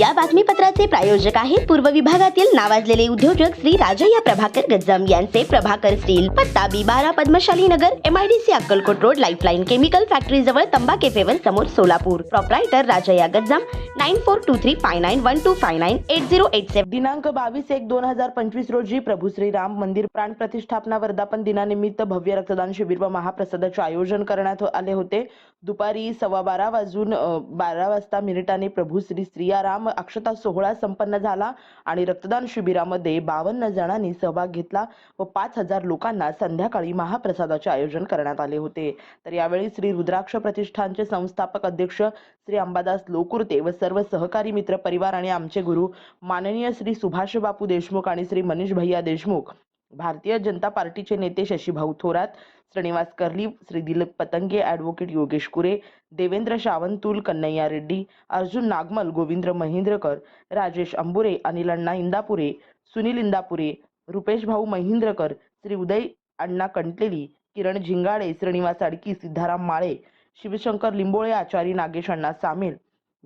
या बातमीपत्राचे प्रायोजक आहेत पूर्व विभागातील नावाजलेले उद्योजक श्री राजय्या प्रभाकर गज्जम यांचे प्रभाकर स्टील पत्ता बी बारा Padmashali Nagar MIDC Akkalkot road lifeline chemical factory जवळ तंबा केफेवर समोर Solapur. Proprietor Rajayya Gajjam nine four two three five nine one two five nine eight zero eight seven दिनांक बावीस एक दोन हजार पंचवीस रोजी प्रभू श्रीराम मंदिर प्राण प्रतिष्ठापना वर्धापन दिनानिमित्त भव्य रक्तदान शिबिर व महाप्रसादाचे आयोजन करण्यात आले होते. दुपारी सव्वा बारा वाजून बारा वाजता मिनिटांनी प्रभू श्री स्त्रियाराम अक्षता सोहळा संपन्न झाला आणि रक्तदान शिबिरामध्ये बावन्न जणांनी सहभाग घेतला व पाच हजार लोकांना संध्याकाळी महाप्रसादाचे आयोजन करण्यात आले होते. तर यावेळी श्री रुद्राक्ष प्रतिष्ठानचे संस्थापक अध्यक्ष श्री अंबादास लोकुर्ते व सर्व सहकारी मित्र परिवार आणि आमचे गुरु माननीय श्री सुभाष बापू देशमुख आणि श्री मनीष भैया देशमुख भारतीय जनता पार्टीचे नेते शशीभाऊ थोरात श्रीनिवास कर्ली श्री दिलीप पतंगे ॲडव्होकेट योगेश कुरे देवेंद्र शावंतुल कन्हैया रेड्डी अर्जुन नागमल गोविंद्र महेंद्रकर राजेश अंबुरे अनिल अण्णा इंदापुरे सुनील इंदापुरे रुपेश भाऊ महेंद्रकर श्री उदय अण्णा कंटलेली किरण झिंगाडे श्रीनिवास आडकी सिद्धाराम माळे शिवशंकर लिंबोळे आचारी नागेश अण्णा सामील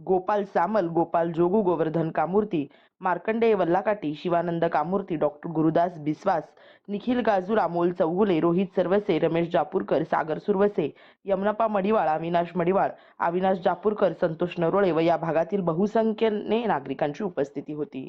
गोपाल सामल गोपाल जोगू गोवर्धन कामूर्ती मार्कंडेय वल्लाकाटी शिवानंद कामूर्ती डॉक्टर गुरुदास बिस्वास निखिल गाजूर अमोल चौगुले रोहित सर्वसे रमेश जापूरकर सागर सुरवसे यमनपा मडिवाळ अविनाश मडिवाळ अविनाश जापूरकर संतोष नरोळे व या भागातील बहुसंख्येने नागरिकांची उपस्थिती होती.